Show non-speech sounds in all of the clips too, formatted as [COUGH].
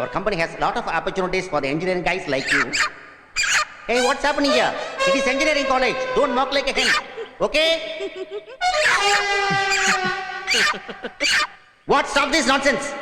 Our company has lot of opportunities for the engineering guys like you. Hey, what's happening here? It is engineering college. Don't mock like a hen. Okay? [LAUGHS] what? Stop this nonsense.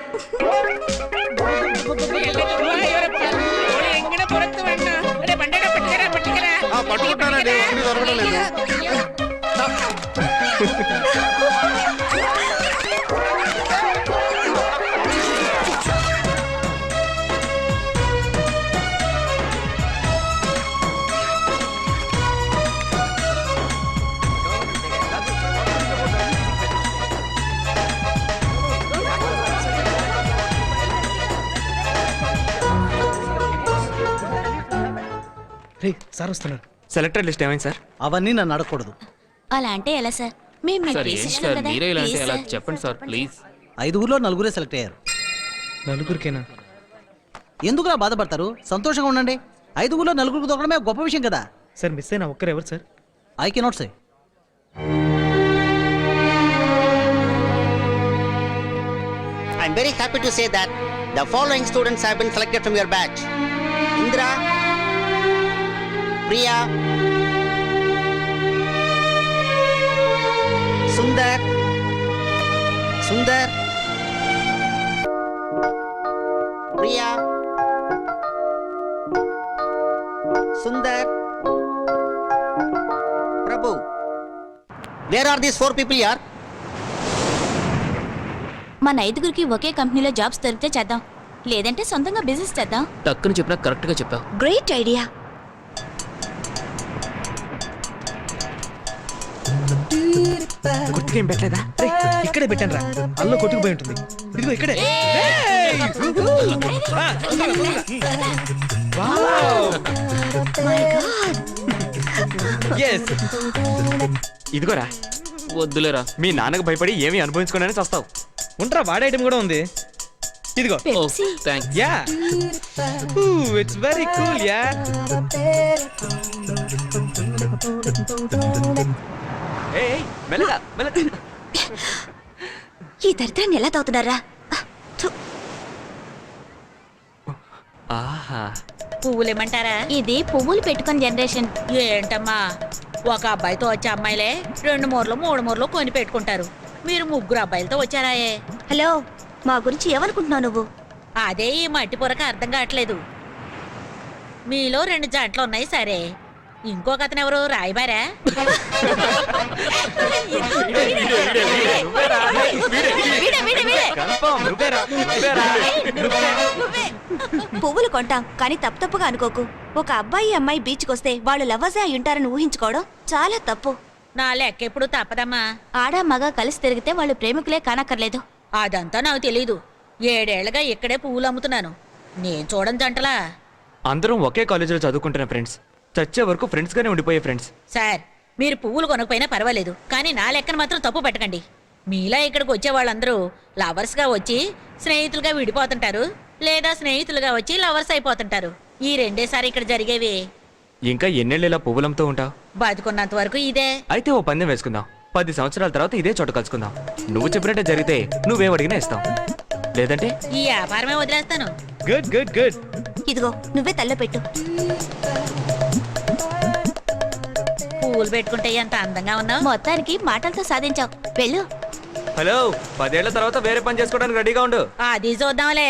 రే sir వస్తున్నారు. Selected list ఏమైంది sir? అవన్నీ నన్ను అడగకూడదు. అలా అంటే ఎలా sir? మేము మీకు సార్ ఏంటి తీసిస్తాం సార్? కదా. మీరే ఇలా అంటే Please, ఎలా? sir. చెప్పండి సార్ ప్లీజ్ ఐదుగురులో నలుగురే సెలెక్ట్ అయ్యారు. నలుగురికేనా? ఎందుకులా బాధపడతారు? సంతోషంగా ఉండండి. ఐదుగురులో నలుగురికి దొరకడమే గొప్ప విషయం కదా. సార్ మిస్ అయిన ఒక్కరు ఎవరు sir? I cannot say I'm very happy to say that the following students have been selected from your batch. Indra, Priya. Sundar. Sundar. Priya. Sundar. Prabhu. Where are these four people యార్ మన ఐదుగురికి ఒకే కంపెనీలో jobs దొరికితే చేద్దాం. లేదంటే సొంతంగా business చేద్దాం. టక్కుని చెప్పినా కరెక్ట్గా చెప్పావు. గ్రేట్ ఐడియా గుర్తుకేం పెట్టలేదా? ఇక్కడే పెట్టాను రా. అల్లో కొట్టుకుపోయి ఉంటుంది. ఇదిగో ఇక్కడే. ఇదిగోరా. వద్దులేరా. మీ నాన్నకు భయపడి ఏమి అనుభవించుకోనని చస్తావు. ఉంటారా వాడే ఐటమ్ కూడా ఉంది. ఇదిగో. Thanks yeah. It's very cool yeah ఈ దరిద్రాన్ని ఎలా తాగుతున్నారా? ఆహా. పువ్వులు ఇమ్మంటారా ఇది పువ్వులు పెట్టుకుని జనరేషన్. ఏంటమ్మా? ఒక అబ్బాయితో వచ్చే అమ్మాయిలే రెండు మూరలు మూడు మూరలు కొని పెట్టుకుంటారు. మీరు ముగ్గురు అబ్బాయిలతో వచ్చారాయే? హలో మా గురించి ఏమనుకుంటున్నావు నువ్వు? అదే ఈ మట్టి పొరక అర్థం కావట్లేదు. మీలో రెండు జంటలు ఉన్నాయి సరే. ఇంకొక అతను ఎవరు రాయబారా. పువ్వులు కొంటాం కానీ తప్పు తప్పుగా అనుకోకు. ఒక అబ్బాయి అమ్మాయి బీచ్కి వస్తే వాళ్ళు లవ్వజే అయి ఉంటారని ఊహించుకోవడం చాలా తప్పు. నా లెక్క ఎప్పుడు తప్పదమ్మా. ఆడ మగ కలిసి తిరిగితే వాళ్ళు ప్రేమికులే కానక్కర్లేదు. అదంతా నాకు తెలీదు. ఏడేళ్ళుగా ఇక్కడే పువ్వులు అమ్ముతున్నాను. నేను చూడని జంటలా. అందరం ఒకే కాలేజీలో చదువుకుంటున్న ఫ్రెండ్స్. చచ్చే వరకు ఫ్రెండ్స్ గానే ఉండిపోయే ఫ్రెండ్స్ సార్ మీరు పువ్వులు కొనకపోయినా పర్వాలేదు కానీ నా లెక్కన మాత్రం తప్పు పెట్టకండి. మీలా ఇక్కడికి వచ్చే వాళ్ళందరూ లవర్స్గా వచ్చి స్నేహితులుగా విడిపోతుంటారు లేదా స్నేహితులుగా వచ్చి లవర్స్ అయిపోతుంటారు. ఈ రెండేసారి ఇక్కడ జరిగేవి. ఇంకా ఎన్నెళ్ళు ఇలా పువ్వులంతో ఉంటావు బతుకున్నంత వరకు ఇదే. అయితే ఓ పందెం వేసుకుందాం. పది సంవత్సరాల తర్వాత ఇదే చోట కలుసుకుందాం. నువ్వు చెప్పినట్టే జరిగితే నువ్వేం అడిగినా ఇస్తాం. లేదంటే? ఈ వ్యాపారమే వదిలేస్తాను. గుడ్ గుడ్ గుడ్ ఇదిగో నువ్వే తల్లో పెట్టు పువ్వులు పెట్టుకుంటే ఎంత అందంగా ఉన్నావు? మొత్తానికి మాటలతో సాధించావు. వెళ్ళు. హలో పదేళ్ళ తర్వాత వేరే పని చేసుకోవడానికి రెడీగా ఉండు. అది చూద్దాంలే.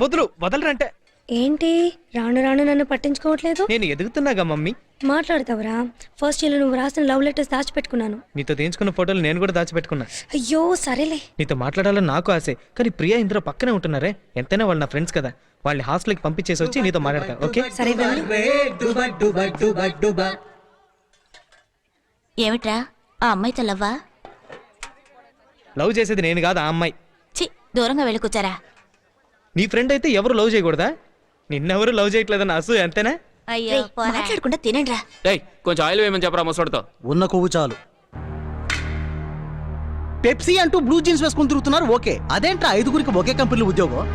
వదులు వదలరంటే ఏంటి? రాను రాను నన్ను పట్టించుకోవట్లేదు? నేను ఎదుగుతున్నాగా మమ్మీ? మాట్లాడతావరా. ఫస్ట్ ఇయర్ నువ్వు రాసిన లవ్ లెటర్స్ దాచిపెట్టుకున్నాను. నీతో తీయించుకున్న ఫోటోలు నేను కూడా దాచిపెట్టుకున్నా. అయ్యో సరేలే. నీతో మాట్లాడాలని నాకు ఆశే కానీ ప్రియా ఇందులో పక్కనే ఉంటున్నారే. ఎంతైనా వాళ్ళు నా ఫ్రెండ్స్ కదా. వాళ్ళని హాస్టల్కి పంపించేసి వచ్చి నీతో మాట్లాడతా ఓకే? సరే ఏమిట్రా? ఆ అమ్మాయితో లవ్వా? లవ్ చేసేది నేను కాదు ఆ అమ్మాయి. చి దూరంగా వెళ్ళి కూర్చారా. నీ ఫ్రెండ్ అయితే ఎవరు లవ్ చేయకూడదా? నిన్నెవరు లవ్ చేయట్లేదన్న అసూ అంతేనా అయ్యో మాట్లాడకుండా తినండిరా. ఏయ్ కొంచెం ఆయిల్ వేయమని చెప్పరా ముసడితో ఉన్న కొవ్వు చాలు. పెప్సీ అంటూ బ్లూ జీన్స్ వేసుకుని తిరుగుతున్నారు ఓకే. అదేంట్రా ఐదుగురికి ఒకే కంపెనీలో ఉద్యోగం?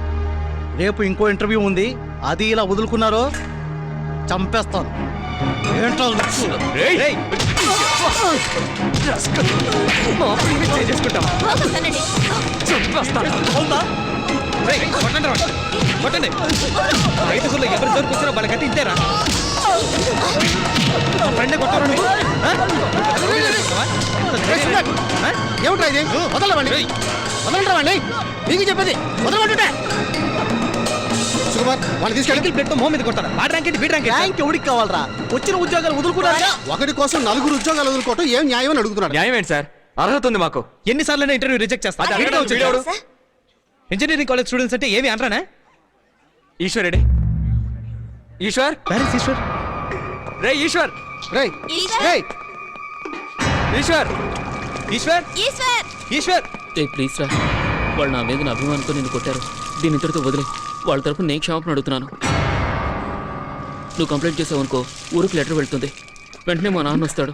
రేపు ఇంకో ఇంటర్వ్యూ ఉంది అది ఇలా వదులుకున్నారో చంపేస్తాను. ఏంట్రా లుక్స్? రేయ్! చేసుకుంటావా. అవునా? కొట్టండి రా. వాడిని. కొట్టండి. ఐదుగురులో ఎవరు జోరుకు వచ్చినా వాళ్ళకంటే ఇంతేరా ఫ్రెండ్ కొట్టారా ఆ? ఆ? ఏమిట్రా ఇది? వదలవండి. వదలంటావండి మీకు చెప్పేది. వదలమంటుంటే. సుకుమార్ వాళ్ళు తీసుకెళ్ళి మొహం మీద కొడతారా? వాడి ర్యాంక్ ఏంటి? వీడి ర్యాంక్ ఏంటి? ర్యాంక్ ఎవడికి కావాలరా? వచ్చిన ఉద్యోగాలు వదులుకున్నారా ఒకటి కోసం నలుగురు ఉద్యోగాలు వదులుకోవటం ఏం న్యాయం అని అడుగుతున్నాడు. న్యాయం ఏంటి సార్? అర్హత ఉంది మాకు. ఎన్నిసార్లు ఇంటర్వ్యూ రిజెక్ట్ చేస్తా? ఇంజనీరింగ్ కాలేజ్ స్టూడెంట్స్ అంటే ఏమి అనరానా? ఈశ్వర్? రెడ్డి ఈశ్వర్ పేరెంట్స్ ఈశ్వర్ రే ఈశ్వర్. రేయ్ ఈశ్వర్! రేయ్. ఈశ్వర్. ఈశ్వర్? ఈశ్వర్! ఈశ్వర్. ఏ ప్లీజ్ రా వాళ్ళు నా మీద నా అభిమానంతో నిన్ను కొట్టారు. దీని ఇంతటితో వదిలే. వాళ్ళ తరపున నేను క్షమాపణ అడుగుతున్నాను. నువ్వు కంప్లైంట్ చేసావు అనుకో ఊరికి లెటర్ వెళ్తుంది. వెంటనే మా నాన్న వస్తాడు.